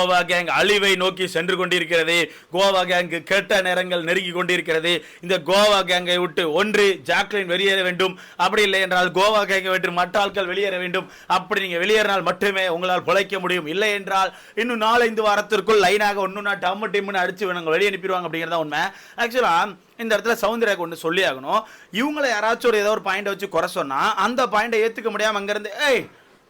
Goa gang அழிவை நோக்கி சென்று கொண்டிருக்கிறது. கோவா கேங்கு கெட்ட நேரங்கள் நெருங்கி கொண்டிருக்கிறது. இந்த கோவா கேங்கை விட்டு ஒன்று ஜாக்லின் வெளியேற வேண்டும். அப்படி இல்லை என்றால் கோவா கேங்கை விட்டு மற்ற ஆட்கள் வெளியேற வேண்டும். அப்படி நீங்க வெளியேறினால் மட்டுமே உங்களால் பிழைக்க முடியும். இல்லை என்றால் இன்னும் நாலஞ்சு வாரத்திற்குள் லைனாக ஒன்று ஒன்றுனா டம் டிம்னு அடிச்சு நாங்கள் வெளியே அனுப்பிடுவாங்க அப்படிங்கிறத உண்மை. ஆக்சுவலாக இந்த இடத்துல சௌந்தர்யாக்கு ஒன்று சொல்லி ஆகணும். இவங்களை யாராச்சும் ஒரு ஏதோ ஒரு பாயிண்டை வச்சு குறை சொன்னா அந்த பாயிண்டை ஏத்துக்க முடியாம அங்கிருந்து ஏய்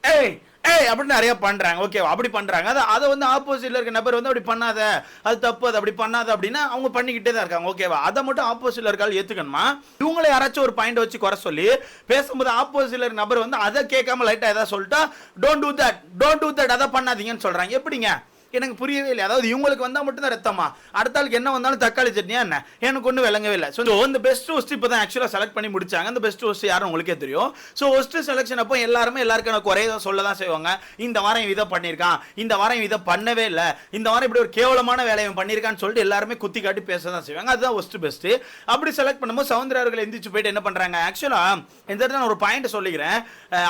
ஏய் ஏய் அப்படின்னு நிறைய பண்றாங்க. ஓகே அப்படி பண்றாங்க. அதை அதை வந்து ஆப்போசிட்ல இருக்க நபர் வந்து அப்படி பண்ணாத. அது தப்பு அது அப்படி பண்ணாத அப்படின்னா அவங்க பண்ணிக்கிட்டே தான் இருக்காங்க. ஓகேவா அதை மட்டும் ஆப்போசிட்ல இருக்கால் ஏத்துக்கணுமா? இவங்களை யாராச்சும் ஒரு பாயிண்ட் வச்சு குறை சொல்லி பேசும்போது ஆப்போசிட்ல இருக்க நபர் வந்து அதை கேட்காம லைட்டா ஏதாவது சொல்லிட்டா don't do that don't do that அதை பண்ணாதீங்கன்னு சொல்றாங்க. எப்படிங்க? எனக்கு புரியவே இல்லை அதாவது இவங்களுக்கு வந்தால் மட்டும்தான் ரத்தமா? அடுத்த ஆளுக்கு என்ன வந்தாலும் தக்காளி சட்னியா என்ன? எனக்கு ஒன்றும் விளங்கவே இல்லை. ஸோ இந்த பெஸ்ட் ஹோஸ்ட் இப்போ தான் ஆக்சுவலாக செலக்ட் பண்ணி முடிச்சாங்க. அந்த பெஸ்ட் ஹோஸ்ட் யாரும் உங்களுக்கே தெரியும். ஸோ ஹோஸ்ட் செலெக்ஷன் அப்போ எல்லாருமே எல்லாருக்கான குறைய சொல்ல தான் செய்வாங்க. இந்த வாரம் இவன் இதை பண்ணியிருக்கான் இந்த வாரம் இதை பண்ணவே இல்லை. இந்த வாரம் இப்படி ஒரு கேவலமான வேலையை பண்ணியிருக்கான்னு சொல்லிட்டு எல்லாருமே குத்தி காட்டி பேச தான் செய்வாங்க. அதுதான் ஹோஸ்ட் பெஸ்ட் அப்படி செலக்ட் பண்ணும்போது சவுந்தர்யா அவர்கள் எந்திரிச்சு போயிட்டு என்ன பண்ணுறாங்க ஆக்சுவலாக இந்த இடத்துல நான் ஒரு பாயிண்ட் சொல்லிக்கிறேன்.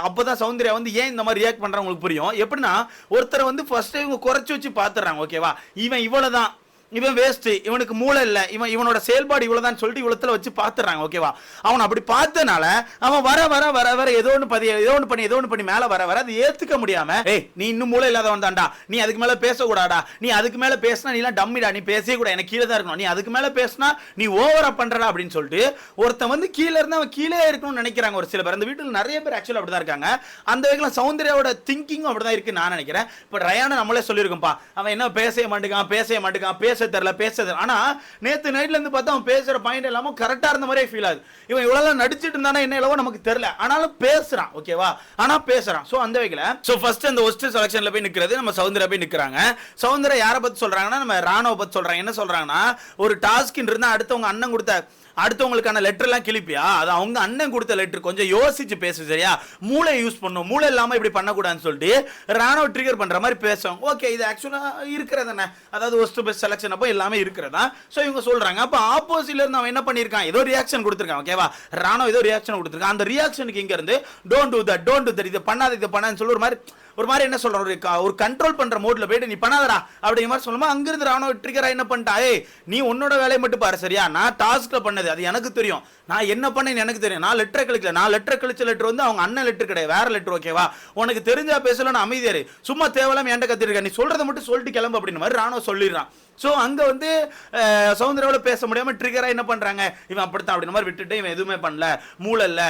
அப்போ தான் சவுந்தர்யா வந்து ஏன் இந்த மாதிரி ரியாக்ட் பண்ணுறாங்க உங்களுக்கு புரியும். எப்படின்னா ஒருத்தரை வந்து ஃபர்ஸ்ட் இவங்க குறைச்சி வச்சு பாத்துறாங்க ஓகேவா இவன் இவ்வளவுதான். இவன் வேஸ்ட் இவனுக்கு மூளை இல்லை இவன் இவனோட செயல்பாடு இவ்வளவுதான் சொல்லிட்டு இவ்வளத்துல வச்சு பார்த்துறாங்க ஓகேவா அவன் அப்படி பார்த்தனால அவன் வர வர வர வர ஏதோ ஒன்று பதி ஏதோ ஒன்று பண்ணி ஏதோ ஒன்று பண்ணி மேல வர வர அது ஏத்துக்க முடியாம ஏய். நீ இன்னும் மூளை இல்லாதவன் தான்டா. நீ அதுக்கு மேல பேசக்கூடாடா நீ அதுக்கு மேல பேசினா நீ எல்லாம் டம்மிடா நீ பேசவே கூட எனக்கு கீழே தான் இருக்கணும். நீ அதுக்கு மேல பேசினா நீ ஓவரா பண்றடா அப்படின்னு சொல்லிட்டு ஒருத்தன் வந்து கீழே இருந்து அவன் கீழே இருக்கணும்னு நினைக்கிறாங்க ஒரு சில பேர். அந்த வீட்டில் நிறைய பேர் ஆக்சுவலாக அப்படிதான் இருக்காங்க. அந்த வகையில் சௌந்தர்யாவோட திங்கிங் அப்படிதான் இருக்கு நான் நினைக்கிறேன். இப்போ ரயானை நம்மளே சொல்லியிருக்கோம்ப்பா அவன் என்ன பேசவே மாட்டேங்கான் பேசவே மாட்டேங்கான் பேச தெரியல பேச தெரியல. ஆனா நேத்து நைட்ல இருந்து பார்த்தா அவன் பேசுற பாயிண்ட் எல்லாமே கரெக்டா இருந்த மாதிரியே ஃபீல் ஆகுது. இவன் இவ்வளவு நடிச்சிட்டு இருந்தானா என்ன இல்லவோ நமக்கு தெரியல. ஆனாலும் பேசுறான் ஓகேவா ஆனா பேசுறான். சோ அந்த வகையில் சோ ஃபர்ஸ்ட் அந்த ஒஸ்ட் செலெக்ஷனில் போய் நிற்கிறது நம்ம சௌந்தர்யா போய் நிற்கிறாங்க சௌந்தர்யா யாரை பற்றி சொல்றாங்கன்னா நம்ம ராணுவ பத்தி சொல்றாங்க. என்ன சொல்றாங்கன்னா ஒரு டாஸ்க் இருந்தால் அடுத்தவங்க அண்ணன் கொடுத்த அடுத்தவங்களுக்கான லெட்டர்லாம் கிளிப்பியா அது அவங்க அண்ணன் கொடுத்த லெட்டர் கொஞ்சம் யோசிச்சு பேசு சரியா? மூளை யூஸ் பண்ணும். மூளை இல்லாமல் இப்படி பண்ணக்கூடாதுன்னு சொல்லிட்டு ராணுவ ட்ரிகர் பண்ணுற மாதிரி பேசும். ஓகே இது ஆக்சுவலாக இருக்கிறதானே அதாவது ஒஸ்ட் பெஸ்ட் செலக்ஷன் அப்போ எல்லாமே இருக்கிறதா? ஸோ இவங்க சொல்கிறாங்க அப்போ ஆப்போசிட்ல இருந்து அவன் என்ன பண்ணியிருக்கான்? ஏதோ ரியாக்ஷன் கொடுத்துருக்கான் ஓகேவா ராணுவ ஏதோ ரியாக்ஷன் கொடுத்துருக்கான். அந்த ரியாக்ஷனுக்கு இங்கேருந்து don't do that don't do that இது பண்ணாத இது பண்ணான்னு சொல்லி ஒரு மாதிரி ஒரு மாதிரி என்ன சொல்கிறோம் ஒரு ஒரு கண்ட்ரோல் பண்ணுற மோடில் போயிட்டு நீ பண்ணாதடா அப்படிங்கிற மாதிரி சொல்லுமா? அங்கிருந்து ராணுவ ட்ரிகராக என்ன பண்ணிட்டா? ஏய் நீ உன்னோட வேலையை மட்டும் பாரு சரியா? நான் டாஸ்கில் பண்ணது அது எனக்கு தெரியும். நான் என்ன பண்ணேன்னு எனக்கு தெரியும். நான் லெட்டர் கழிக்கல. நான் லெட்டர் கழிச்ச லெட்டர் வந்து அவங்க அண்ணன் லெட்டர் கிடையாது. வேற லெட்டர் ஓகேவா உனக்கு தெரிஞ்சா பேசலன்னு அமைதியாரு சும்மா தேவையில்லாம என்கிட்ட கத்திருக்க நீ சொல்கிறத மட்டும் சொல்லிட்டு கிளம்பு அப்படின்னு மாதிரி ராணுவ சொல்லிடுறான். ஸோ அங்கே வந்து அஹ், பேச முடியாமல் ட்ரிகராக என்ன பண்ணுறாங்க இவன் அப்படித்தான் அப்படின்ற மாதிரி விட்டுட்டு இவன் எதுவுமே பண்ணல. மூளை இல்ல.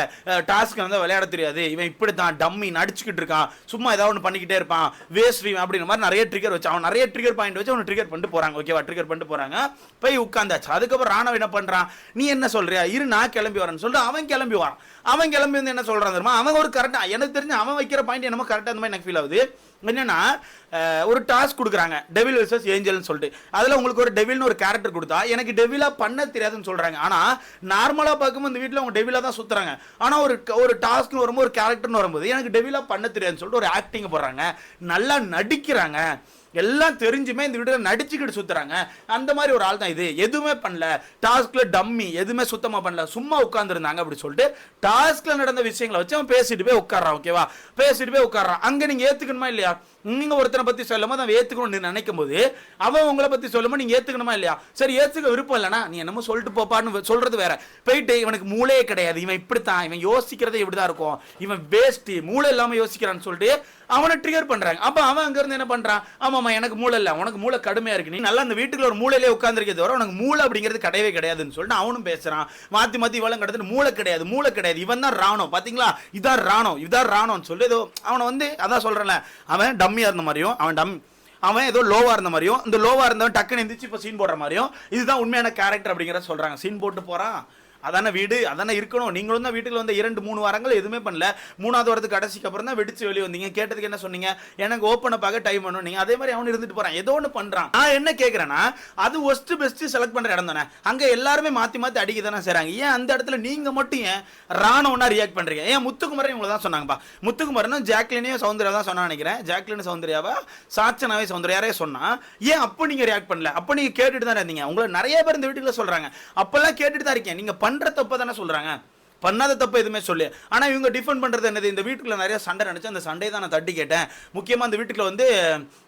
டாஸ்க் வந்து விளையாட தெரியாது. இவன் இப்படி தான் டம்மி நடிச்சுக்கிட்டு இருக்கான். சும்மா ஏதாவது ஒன்று பண்ணிக்கிட்டே இருப்பான். வேஸ்ட் இவன் அப்படின்ற மாதிரி நிறைய ட்ரிகர் வச்சு அவன் நிறைய ட்ரிகர் பாயிண்ட் வச்சு அவன் ட்ரிகர் பண்ணிட்டு போகிறாங்க ஓகேவா ட்ரிகர் பண்ணிட்டு போகிறாங்க போய் உட்காந்தாச்சு. அதுக்கப்புறம் ராணவ என்ன பண்ணுறான் நீ என்ன சொல்கிறியா இரு நான் கிளம்பி வரேன்னு சொல்லிட்டு அவன் கிளம்பி வரான். அவன் கிளம்பி வந்து என்ன சொல்கிறான் தெரியுமா? அவன் ஒரு கரெக்டாக எனக்கு தெரிஞ்சு அவன் வைக்கிற பாயிண்ட் என்னமோ கரெக்டாக அந்த மாதிரி எனக்கு ஃபீல் ஆகுது. என்னென்னா ஒரு டாஸ்க் கொடுக்குறாங்க. டெவில் வெர்சஸ் ஏஞ்சல்னு சொல்லிட்டு. அதில் உங்களுக்கு ஒரு டெவில்னு ஒரு கேரக்டர் கொடுத்தா எனக்கு டெவிலா பண்ண தெரியாதுன்னு சொல்கிறாங்க ஆனால் நார்மலாக பார்க்கும்போது இந்த வீட்டில் அவங்க டெவிலா தான் சுற்றுறாங்க ஆனால் ஒரு ஒரு டாஸ்க்னு வரும்போது ஒரு கேரக்டர்னு வரும்போது எனக்கு டெவிலா பண்ண தெரியாதுன்னு சொல்லிட்டு ஒரு ஆக்டிங் போடுறாங்க. நல்லா நடிக்கிறாங்க. எல்லாம் தெரிஞ்சுமே இந்த வீடியோ நடிச்சுக்கிட்டு சுத்துறாங்க. அந்த மாதிரி ஒரு ஆள் தான் இது. எதுவுமே பண்ணல. டாஸ்கில் டம்மி. எதுவுமே சுத்தமாக பண்ணல. சும்மா உட்காந்துருந்தாங்க அப்படி சொல்லிட்டு டாஸ்கில் நடந்த விஷயங்களை வச்சு அவன் பேசிட்டு போய் உட்கார்றான் ஓகேவா பேசிட்டு போய் உட்கார்றான். அங்கே நீங்க ஏத்துக்கணுமா இல்லையா? நீங்க ஒருத்தனை பத்தி சொல்லும் போது அவன் ஏத்துக்கணும்னு நினைக்கும் போது அவன் உங்களை பத்தி சொல்லும்போது நீங்க ஏத்துக்கணுமா இல்லையா? சரி ஏற்றுக்க விருப்பம் இல்லைனா நீ என்னமோ சொல்லிட்டு போப்பான்னு சொல்றது வேற. போயிட்டு இவனுக்கு மூளையே கிடையாது. இவன் இப்படித்தான். இவன் யோசிக்கிறதே இப்படிதான் இருக்கும். இவன் வேஸ்ட்டு மூளை இல்லாமல் யோசிக்கிறான்னு சொல்லிட்டு அவனை ட்ரிகர் பண்றாங்க. அப்போ அவன் அங்கேருந்து என்ன பண்றான்? ஆமாமா எனக்கு மூளை இல்லை. உனக்கு மூளை கடுமையாக இருக்கு. நீ நல்லா அந்த வீட்டுக்குள்ள ஒரு மூளையிலே உட்காந்துருக்கே தவிர உனக்கு மூளை அப்படிங்கிறது கிடையவே கிடையாதுன்னு சொல்லிட்டு அவனும் பேசுகிறான் மாற்றி மாற்றி இவளும் கிடையாது மூளை கிடையாது மூளை கிடையாது. இவன் தான் ராணம் பார்த்தீங்களா இதான் ராணம் இதான் ராணம்னு சொல்லி ஏதோ அவனை வந்து அதான் சொல்கிறேன்ல அவன் டம்மியாக இருந்த மாதிரியும் அவன் டம் அவன் ஏதோ லோவாக இருந்த மாதிரியும் இந்த லோவாக இருந்தவன் டக்குன்னு எந்திரிச்சு இப்போ சீன் போடுற மாதிரியும் இதுதான் உண்மையான கேரக்டர் அப்படிங்கிறத சொல்கிறாங்க சீன் போட்டு போகிறான் அதானே வீடு? அதானே இருக்கணும். நீங்களும் தான் வீட்டுக்கு வந்த இரண்டு மூணு வாரங்கள் எதுவுமே பண்ணல. மூணாவது வாரத்துக்கு கடைசிக்கு அப்புறம் தான் வெடிச்சு வெளியே வந்தீங்க. கேட்டதுக்கு என்ன சொன்னீங்க? எனக்கு ஓப்பன் பார்க்க டைம் பண்ணும் நீங்க அதே மாதிரி அவன் இருந்துட்டு போறான். ஏதோ ஒன்று பண்றான். நான் என்ன கேட்கறேன்னா அது ஒஸ்ட் பெஸ்ட் செலக்ட் பண்ற இடம் தானே. அங்க எல்லாருமே மாத்தி மாத்தி அடிக்க தானே செய்றாங்க. ஏன் அந்த இடத்துல நீங்க மட்டும் ஏன் ராணவனா ரியாக்ட் பண்றீங்க? ஏன் முத்துக்குமரன் இவங்க தான் சொன்னாங்கப்பா. முத்துக்குமரனும் ஜாக்லினையும் சௌந்தர்யா தான் சொன்னா நினைக்கிறேன். ஜாக்லின் சௌந்தர்யாவா சாச்சனாவே சௌந்தர்யாரே சொன்னா ஏன் அப்போ நீங்க ரியாக்ட் பண்ணல? அப்போ நீங்க கேட்டுட்டு தான் இருந்தீங்க. உங்களை நிறைய பேர் இந்த வீட்டுக்குள்ள சொல்றாங்க. அப்பெல்லாம் கேட்டுட்டு தான் இருக்கேன். நீங்க பண்ற தப்ப தானே சொல்றாங்க. பண்ணாத தப்பு எதுவுமே சொல்லு. ஆனால் இவங்க டிஃபெண்ட் பண்ணுறது என்னது? இந்த வீட்டுக்குள்ள நிறைய சண்டை நினச்சி அந்த சண்டையை தான் நான் தட்டி கேட்டேன். முக்கியமாக அந்த வீட்டுக்குள்ள வந்து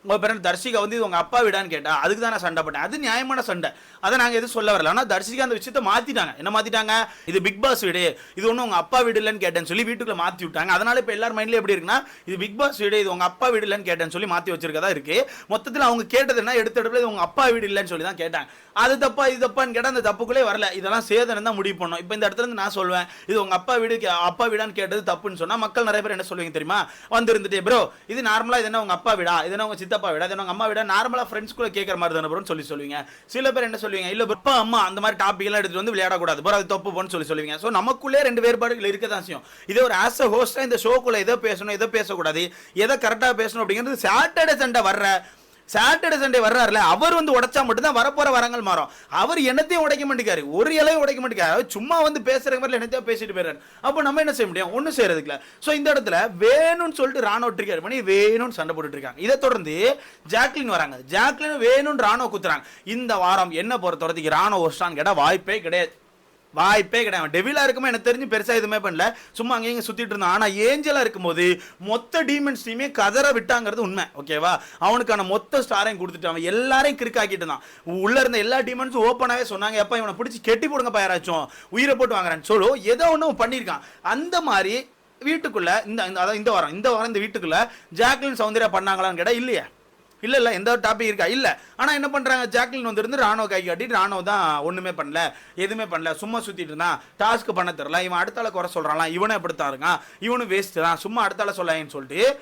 உங்கள் பேர் தர்ஷிகா வந்து இது அப்பா வீடான்னு கேட்டேன் அதுக்கு தான் நான் சண்டை போட்டேன். அது நியாயமான சண்டை. அதை நாங்கள் எதுவும் சொல்ல வரல. ஆனால் தர்ஷிகா அந்த விஷயத்தை மாற்றிட்டாங்க என்ன மாற்றிட்டாங்க இது பிக் பாஸ் வீடு. இது ஒன்றும் உங்கள் அப்பா வீடு இல்லைன்னு கேட்டேன்னு சொல்லி வீட்டுக்குள்ள மாற்றி விட்டாங்க. அதனால இப்போ எல்லார் மைண்ட்லேயும் எப்படி இருக்குன்னா இது பிக் பாஸ் வீடு இது உங்கள் அப்பா வீடு இல்லைன்னு கேட்டேன்னு சொல்லி மாற்றி வச்சிருக்கதா இருக்கு. மொத்தத்தில் அவங்க கேட்டது என்ன? எடுத்த இடத்துல இது உங்கள் அப்பா வீடு இல்லைன்னு சொல்லி தான் கேட்டாங்க. அது தப்பா இது தப்பான்னு கேட்டால் அந்த தப்புக்குள்ளே வரல. இதெல்லாம் சேதனம் தான் முடிவு பண்ணோம். இப்போ இந்த இடத்துல இருந்து நான் சொல்வேன். இது உங்க அப்பா வீடு அப்பா வீடான்னு கேட்டது தப்புன்னு சொன்னா மக்கள் நிறைய பேர் என்ன சொல்லுவீங்க தெரியுமா? வந்திருந்துட்டே ப்ரோ இது நார்மலா இது என்ன உங்க அப்பா வீடா? இது என்ன உங்க சித்தப்பா வீடா? இது என்ன உங்க அம்மா வீடா? நார்மலா ஃப்ரெண்ட்ஸ் கூட கேட்கற மாதிரி தானே ப்ரோன்னு சொல்லி சொல்லுவீங்க. சில பேர் என்ன சொல்லுவீங்க? இல்ல அப்பா அம்மா அந்த மாதிரி டாபிக் எல்லாம் வந்து விளையாடக்கூடாது. ப்ரோ அது தப்பு போன்னு சொல்லி சொல்லுவீங்க. ஸோ நமக்குள்ளே ரெண்டு வேறுபாடுகள் இருக்க தான் செய்யும். இதே ஒரு ஆஸ் அ ஹோஸ்டா இந்த ஷோக்குள்ள எதை பேசணும் எதை பேசக்கூடாது எதை கரெக்டாக பேசணும் அப்படிங்கிறது சாட்டர்டே சண்டை வர்ற சாட்டர்டே சண்டே வர்றாருல அவர் வந்து உடைச்சா மட்டும்தான் வரப்போற வரங்கள் மாறும். அவர் என்னத்தையும் உடைக்க மாட்டேங்காரு. ஒரு இலையும் உடைக்க மாட்டேங்காரு. சும்மா வந்து பேசுற மாதிரி என்னத்தையும் பேசிட்டு போயிடுறாரு. அப்போ நம்ம என்ன செய்ய முடியும்? ஒன்றும் செய்யறதுக்குல ஸோ இந்த இடத்துல வேணும்னு சொல்லிட்டு ராணுவ ட்ரிகர் பண்ணி வேணும்னு சண்டை போட்டுட்டு இருக்காங்க. இதை தொடர்ந்து ஜாக்லின் வராங்க. ஜாக்லின் வேணும்னு ராணுவ குத்துறாங்க. இந்த வாரம் என்ன பொறுத்த வரைக்கும் ராணுவ ஒஸ்டான்னு கேட்டால் வாய்ப்பே கிடையாது. வாய்ப்பே கிடையாது. டெவிலா இருக்குமே எனக்கு தெரிஞ்சு பெருசாக எதுவுமே பண்ணல. சும்மா அங்கேயும் இங்கே சுற்றிட்டு இருந்தான். ஆனால் ஏஞ்சலாக இருக்கும்போது மொத்த டீமன்ஸ் டீமே கதற விட்டாங்கிறது உண்மை. ஓகேவா அவனுக்கான மொத்த ஸ்டாரையும் கொடுத்துட்டு அவன் எல்லாரையும் கிறுக்காக்கிட்டு இருந்தான். உள்ளே இருந்த எல்லா டீமன்ஸும் ஓப்பனாகவே சொன்னாங்க எப்போ இவனை பிடிச்சி கெட்டி போடுங்க பயாராச்சும் உயிரை போட்டு வாங்குறான்னு. சொல்லோ ஏதோ ஒன்று பண்ணியிருக்கான். அந்த மாதிரி வீட்டுக்குள்ளே இந்த அதாவது அதான் இந்த வாரம் இந்த வாரம் இந்த வீட்டுக்குள்ளே ஜாக்லின் சௌந்தர்யா பண்ணாங்களான்னு கேட்டால் இல்லையா. இல்லை இல்லை எந்த ஒரு டாபிக் இருக்கா? இல்லை. ஆனால் என்ன பண்ணுறாங்க ஜாக்லின் வந்திருந்து ராணுவ கை காட்டிட்டு ராணுவ தான் ஒன்றுமே பண்ணல எதுவுமே பண்ணல. சும்மா சுற்றிட்டு இருந்தான். டாஸ்க் பண்ண தெரில இவன் அடுத்தால குறை சொல்கிறான் இவனை எப்படித்தான் இருக்கான். இவனு வேஸ்ட் தான். சும்மா அடுத்தால சொல்லாயின்னு சொல்லிட்டு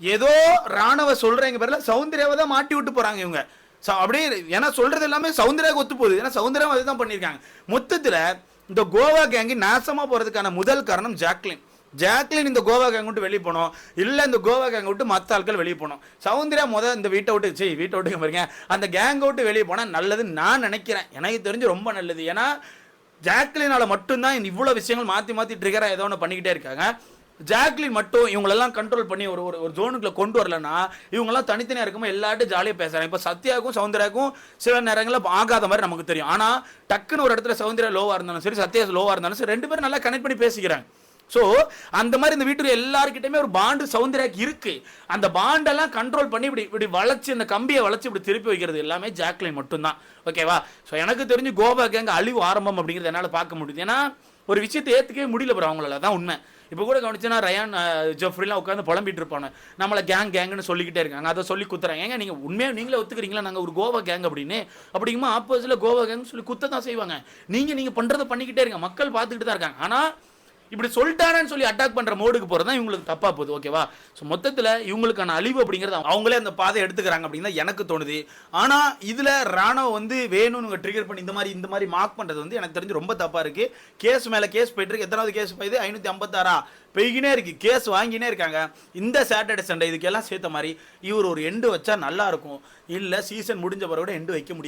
ஏதோ ராணுவ சொல்கிறேங்க பேரில் சௌந்தர்யாவை தான் மாட்டி விட்டு போகிறாங்க இவங்க. ச- அப்படியே ஏன்னா சொல்கிறது எல்லாமே சௌந்தர்யாவுக்கு ஒத்து போகுது. ஏன்னா சௌந்தர்யாவும் அதுதான் பண்ணியிருக்காங்க. மொத்தத்தில் இந்த கோவா கேங்கி நாசமாக போகிறதுக்கான முதல் காரணம் ஜாக்லின். ஜாக்லின் இந்த கோவா கேங் விட்டு வெளியே போனோம். இல்லை இந்த கோவா கேங் விட்டு மற்ற ஆட்கள் வெளியே போனோம். சௌந்தர்யா முத இந்த வீட்டை விட்டு சரி வீட்டை விட்டு பாருங்க. அந்த கேங் விட்டு வெளியே போனால் நல்லதுன்னு நான் நினைக்கிறேன். எனக்கு தெரிஞ்சு ரொம்ப நல்லது. ஏன்னா ஜாக்லினால் மட்டும்தான் இவ்வளோ விஷயங்கள் மாற்றி மாற்றி ட்ரிகராக ஏதோ ஒன்று பண்ணிக்கிட்டே இருக்காங்க. ஜாக்லின் மட்டும் இவங்களெல்லாம் கண்ட்ரோல் பண்ணி ஒரு ஒரு ஒரு ஜோனுக்குள்ள கொண்டு வரலன்னா இவங்கெல்லாம் தனித்தனியாக இருக்கும்போது எல்லாட்டும் ஜாலியாக பேசுகிறாங்க இப்போ சத்யாவுக்கும் சௌந்தர்யாவுக்கும் சில நேரங்களில் ஆகாத மாதிரி நமக்கு தெரியும். ஆனால் டக்குன்னு ஒரு இடத்துல சௌந்தர்யா லோவாக இருந்தாலும் சரி சத்யா லோவாக இருந்தாலும் சரி ரெண்டு பேரும் நல்லா கனெக்ட் பண்ணி பேசிக்கிறாங்க. ஸோ அந்த மாதிரி இந்த வீட்டுக்கு எல்லாருக்கிட்டையுமே ஒரு பாண்டு சௌந்தர்யாக்கு இருக்கு. அந்த பாண்டெல்லாம் கண்ட்ரோல் பண்ணி இப்படி இப்படி வளைச்சு இந்த கம்பியை வளைச்சு இப்படி திருப்பி வைக்கிறது எல்லாமே ஜாக்லின் மட்டும்தான். ஓகேவா ஸோ எனக்கு தெரிஞ்சு கோவா கேங்க அழிவு ஆரம்பம் அப்படிங்கிறது என்னால் பார்க்க முடியுது. ஏன்னா ஒரு விஷயத்தை ஏற்றுக்கவே முடியல பிறகு அவங்களால. தான் உண்மை. இப்போ கூட கவனிச்சுன்னா ரயான் ஜெஃப்ரிலாம் உட்காந்து புலம்பிட்டு இருப்பாங்க. நம்மளை கேங் கேங்னு சொல்லிக்கிட்டே இருக்காங்க. அதை சொல்லி குத்துறாங்க. ஏங்க நீங்கள் உண்மையாக நீங்களே ஒத்துக்கிறீங்களா? நாங்கள் ஒரு கோவா கேங் அப்படின்னு. அப்படிங்குமா ஆப்போசிட்டில் கோவா கேங்னு சொல்லி குத்த தான் செய்வாங்க. நீங்கள் நீங்கள் பண்ணுறதை பண்ணிக்கிட்டே இருங்க. மக்கள் பார்த்துக்கிட்டு தான் இருக்காங்க. ஆனால் இப்படி சொல்லிட்டானேன்னு சொல்லி அட்டாக் பண்ணுற மோடுக்கு போகிறது தான் இவங்களுக்கு தப்பாக போகுது ஓகேவா ஸோ மொத்தத்தில் இவங்களுக்கான அழிவு அப்படிங்கிறது அவங்களே அந்த பாதை எடுத்துக்கிறாங்க அப்படின்னு தான் எனக்கு தோணுது. ஆனால் இதில் ராணுவம் வந்து வேணும்னு ட்ரிகர் பண்ணி இந்த மாதிரி இந்த மாதிரி மார்க் பண்ணுறது வந்து எனக்கு தெரிஞ்சு ரொம்ப தப்பாக இருக்குது கேஸ் மேலே கேஸ் போயிட்டுருக்கு எத்தனாவது கேஸ் போயிது? ஐநூற்றி ஐம்பத்தாறா. பெய்கினே இருக்குது கேஸ் வாங்கினே இருக்காங்க. இந்த சாட்டர்டே சண்டே இதுக்கெல்லாம் சேர்த்த மாதிரி இவர் ஒரு எண்டு வச்சா நல்லா இருக்கும். சீசன் முடிஞ்ச பிறகு கூட எண்டு வைக்க முடியும்.